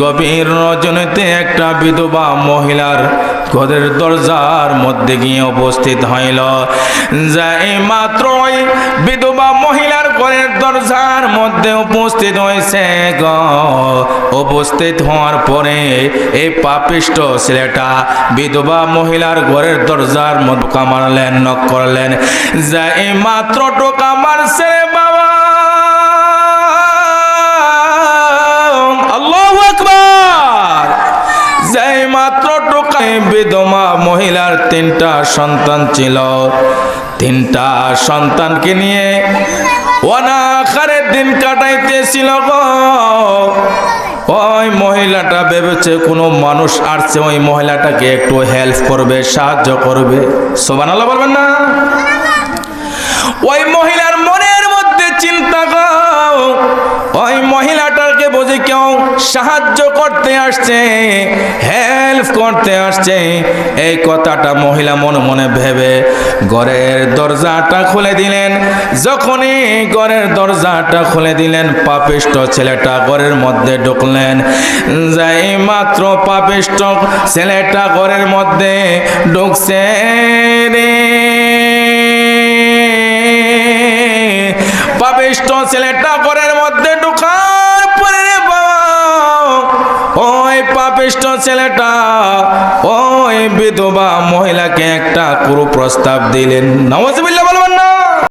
গভীর রজনীতে একটা বিধবা মহিলার ঘরের দরজার মধ্যে গিয়ে উপস্থিত হইল। যাই মাত্রই বিধবা মহিলার ঘরের দরজার মধ্যে উপস্থিত হয়েছে গ। উপস্থিত হওয়ার পরে এই পাপিষ্ট ছেলেটা বিধবা মহিলার ঘরের দরজার মধ্যে কামারলেন মারলেন নক করলেন। যাই মাত্র টোকা মারছে বিধবা মহিলার তিনটা সন্তান ছিল। তিনটা সন্তানকে নিয়ে অনাখারে দিন কাটাইতেছিল গো। ওই মহিলাটা ভেবেছে কোনো মানুষ আসছে, ওই মহিলাটাকে একটু হেল্প করবে, সাহায্য করবে। সোবান আল্লাহ বলবেন না? ওই মহিলার মনের মধ্যে চিন্তা গো। ওই মহিলাটাকে বুঝি কেউ সাহায্য করতে আসছে। হেল্প করতে আসছে। এই কথাটা মহিলা মনে মনে ভেবে ঘরের দরজাটা খুলে দিলেন। যখনই ঘরের দরজাটা খুলে দিলেন পাপিষ্ট ছেলেটা ঘরের মধ্যে ঢুকলেন। যাই মাত্র পাপিষ্ট ছেলেটা ঘরের মধ্যে ঢুকছে রে। পাপিষ্ট ছেলেটা ঘরের ছেলেটা ওই বিধবা মহিলাকে একটা কুরু প্রস্তাব দিলেন। নওয়াজবিল্লাহ